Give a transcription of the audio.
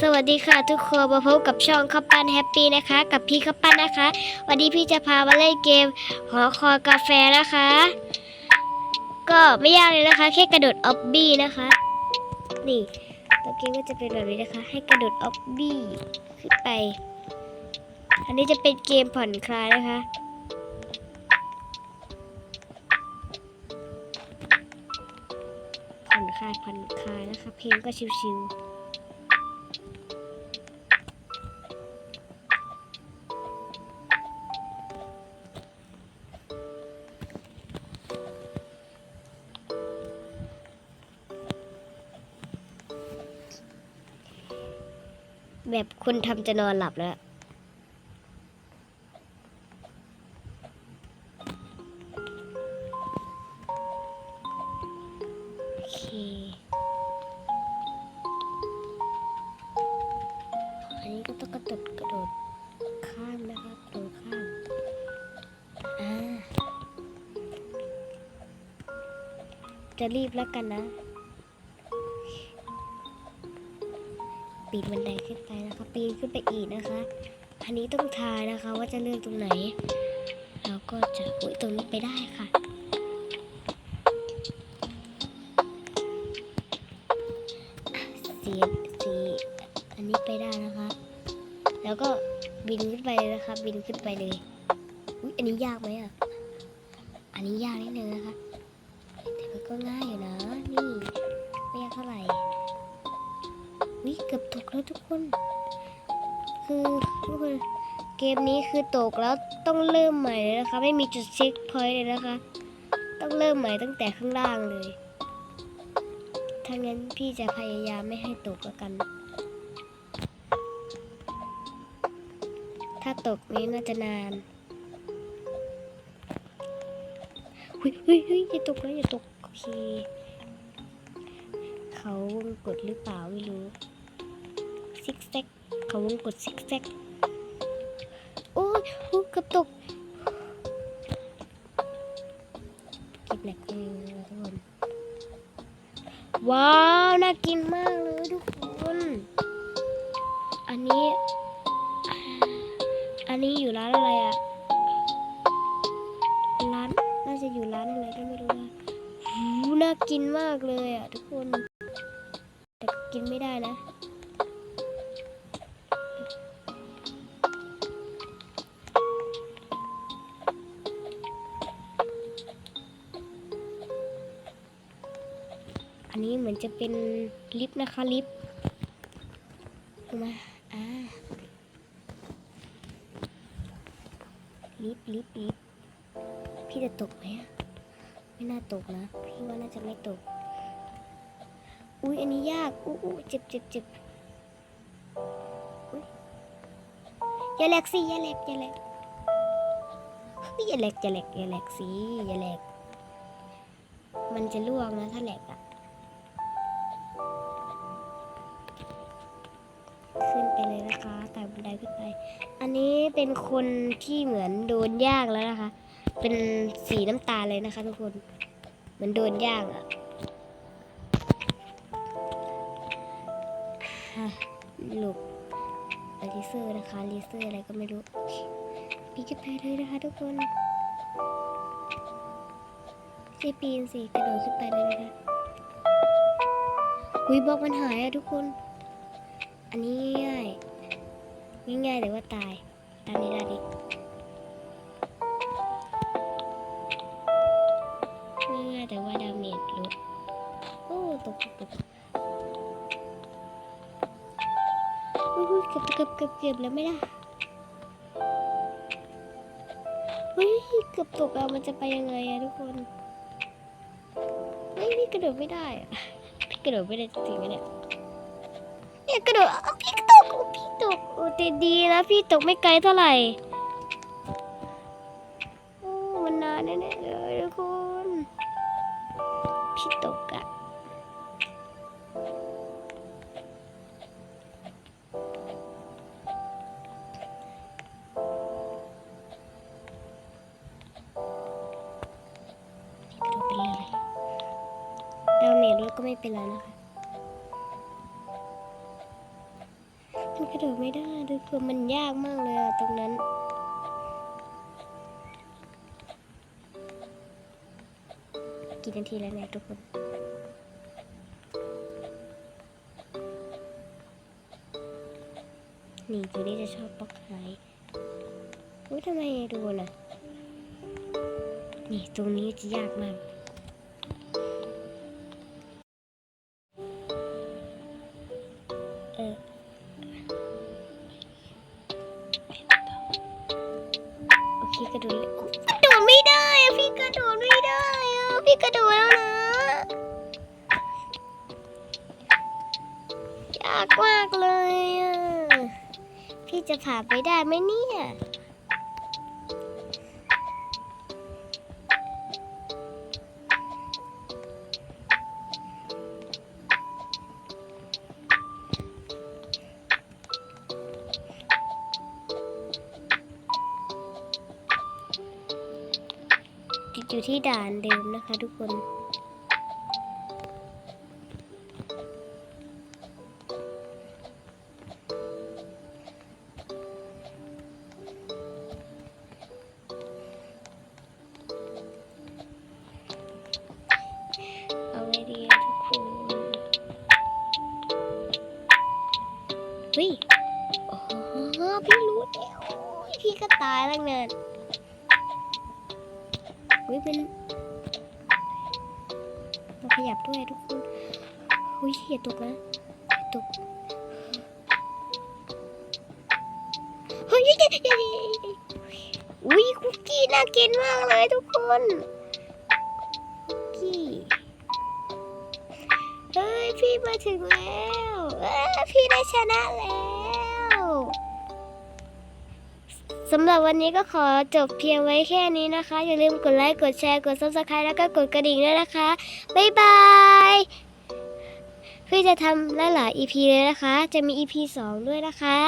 สวัสดีค่ะทุกคนมาพบกับช่องข้าวปั้นแฮปปี้นะคะ กับพี่ข้าวปั้นนะคะ วันนี้พี่จะพามาเล่นเกมหอคอยกาแฟนะคะ ก็ไม่ยากเลยนะคะ แค่กระโดดออบบี้นะคะ นี่ตัวเกมก็จะเป็นแบบนี้นะคะ ให้กระโดดออบบี้ขึ้นไป อันนี้จะเป็นเกมผ่อนคลายนะคะผ่อนคลายผ่อนคลายนะคะ เพลงก็ชิวๆ แบบคนทำจะนอนหลับแล้ว โอเค อันนี้ก็ต้องกระโดดกระโดดข้ามนะครับกระโดดข้าม อ่า จะรีบแล้วกันนะ ปีนบันไดขึ้นไปนะคะปีนขึ้นไปอีกนะคะอันนี้ต้องทายนะคะว่าจะเลื่อกตรงไหนเราก็จะอุ้ยตรงนี้ไปได้ค่ะสีสีอันนี้ไปได้นะคะ แล้วก็บินขึ้นไปเลยนะคะ บินขึ้นไปเลยอุ้ยอันนี้ยากไหมอะอันนี้ยากนิดนึงนะคะ แต่มันก็ง่ายอยู่นะ นี่ไม่ยากเท่าไหร่ วิเกือบตกแล้วทุกคน คือทุกคนเกมนี้คือตกแล้วต้องเริ่มใหม่เลยนะคะ ไม่มีจุดเช็คพอยต์เลยนะคะ ต้องเริ่มใหม่ตั้งแต่ข้างล่างเลยถ้างั้นพี่จะพยายามไม่ให้ตกแล้วกัน ถ้าตกนี้น่าจะนานเฮ้ยเฮ้ยเฮ้ยอย่าตกนะอย่าตกโอเค เขาวงกดหรือเปล่าไม่รู้ ซิกแซกเขาวงกดซิกแซกโอ้ยโอ้ยเกือบตกเก็บแหลกเลยทุกคนว้าว น่ากินมากเลยทุกคน อันนี้ อันนี้อยู่ร้านอะไรอะร้านน่าจะอยู่ร้านอะไรก็ไม่รู้นะหูน่ากินมากเลยอะทุกคน แต่กินไม่ได้นะ เหมือนจะเป็นลิฟต์นะคะลิฟต์ลงมาอ่าลิฟต์ลิฟต์ลิฟต์พี่จะตกไหมไม่น่าตกนะ พี่ว่าน่าจะไม่ตก อุ้ยอันนี้ยากอู้อู้เจ็บเจ็บเจ็บอยอย่าแหลกสิอย่าแหลกอย่าแหลกเฮ้ยอย่าแหลกอย่าแหลกอย่าแหลกสิอย่าแหลกมันจะล่วงนะถ้าแหลกอะ ขึ้นไปเลยนะคะไต่บันไดขึ้นไป อันนี้เป็นคนที่เหมือนโดนย่างแล้วนะคะ เป็นสีน้ำตาลเลยนะคะทุกคนเหมือนโดนย่างอะ่ะหลบเลเซอร์นะคะเลเซอร์อะไรก็ไม่รู้ปีนขึ้นไปเลยนะคะทุกคนสิปีนสิกระโดดขึ้นไปเลยนะคะอุ้ยบล็อกมันหายอะทุกคน อันนี้ง่ายง่ายๆแต่ว่าตาย ตามนี้ได้ดิง่ายๆแต่ว่าดาเมจลดโอ้ตกตกตกอุ้ยเกือบเกือบเกือบเกือบแล้วไม่ได้เฮ้ยเกือบตกแล้วมันจะไปยังไงอะทุกคนเฮ้ยพี่กระโดดไม่ได้พี่กระโดดไม่ได้จริงๆเนี่ยี่ยกระโดดอ้าวพี่ตกพี่ตกโอ้แต่ดีนะพี่ตกไม่ไกลเท่าไหร่โอ้มันนานแน่ๆเลยทุกคนพี่ตกอะกระโดดไปเลยดาเมจรถก็ไม่เป็นไรนะคะ ระโดดไม่ได้ทุกคนมันยากมากเลยอะตรงนั้น กี่นาทีแล้วเนี่ยทุกคนนี่ตัวนี้จะชอบบล็อกหายอุ้ยทำไมดูน่ะ นี่ตรงนี้จะยากมากเออ กระโดดเลยกระโดดไม่ได้อะพี่กระโดดไม่ได้อะพี่กระโดดแล้วนะยากมากเลยอะพี่จะผ่านไปได้ไหมเนี่ย อยู่ที่ด่านเดิมนะคะ ทุกคน เอาไงดีทุกคนเฮ้ยโอ้พี่รู้แล้วพี่ก็ตายแล้วเนี่ ยเฮ้ยเป็นเราขยับด้วยทุกคนเฮ้ยอย่าตกนะตกเฮ้ยอุ้ยคุกกี้น่ากินมากเลยทุกคนคุกกี้เฮ้ยพี่มาถึงแล้วพี่ได้ชนะแล้ว สำหรับวันนี้ก็ขอจบเพียงไว้แค่นี้นะคะ อย่าลืมกดไลค์กดแชร์กด subscribe แล้วก็กดกระดิ่งด้วยนะคะ บ๊ายบายพี่จะทำหลายๆ EP เลยนะคะ จะมี EP 2 ด้วยนะคะ